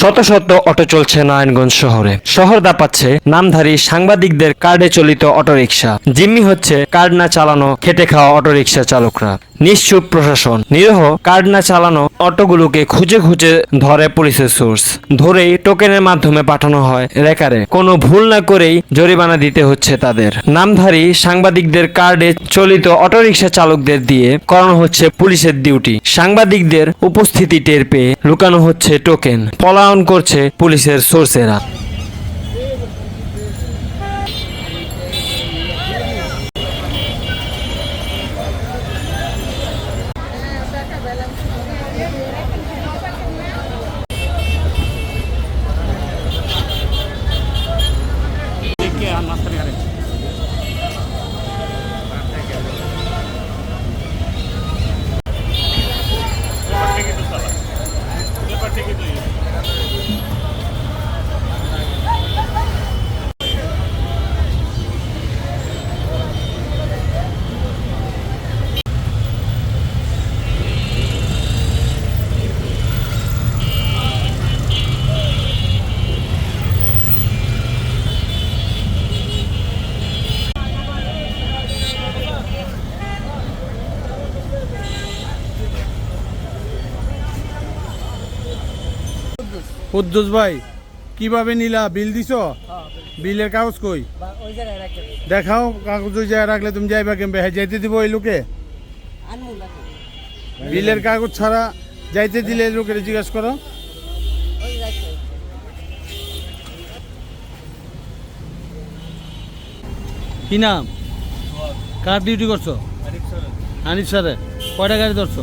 শত শত অটো চলছে নারায়ণগঞ্জ শহরে। শহর দাপাচ্ছে নামধারী সাংবাদিকদের কার্ডে চলিত অটোরিকশা। জিম্মি হচ্ছে কার্ড না চালানো, খেটে খাওয়া অটোরিকশা চালকরা। নিশ্চুপ প্রশাসন। নিরহ কার্ড না চালানো অটোগুলোকে খুঁজে খুঁজে ধরে পুলিশের সোর্স। ধরেই টোকেনের মাধ্যমে পাঠানো হয় রেকারে। কোনো ভুল না করেই জরিমানা দিতে হচ্ছে তাদের। নামধারী সাংবাদিকদের কার্ডে চলিত অটোরিকশা চালকদের দিয়ে করানো হচ্ছে পুলিশের ডিউটি। সাংবাদিকদের উপস্থিতি টের পেয়ে লুকানো হচ্ছে টোকেন। পলায়ন করছে পুলিশের সোর্সেরা। Yeah. কুদ্দুস। ভাই কীভাবে নিলা? বিল দিছ? বিলের কাগজ কই? ওই জায়গায় রাখতে দেখাও কাগজ ওই জায়গায় রাখলে তুমি যাইবা কেমবে হ্যাঁ যাইতে দিব ওই লোকে? বিলের কাগজ ছাড়া যাইতে দিলে এই লোকের জিজ্ঞেস করো। কি নাম? কার ডিউটি করছ? আনিস স্যারে কয়টা গাড়ি ধরছো?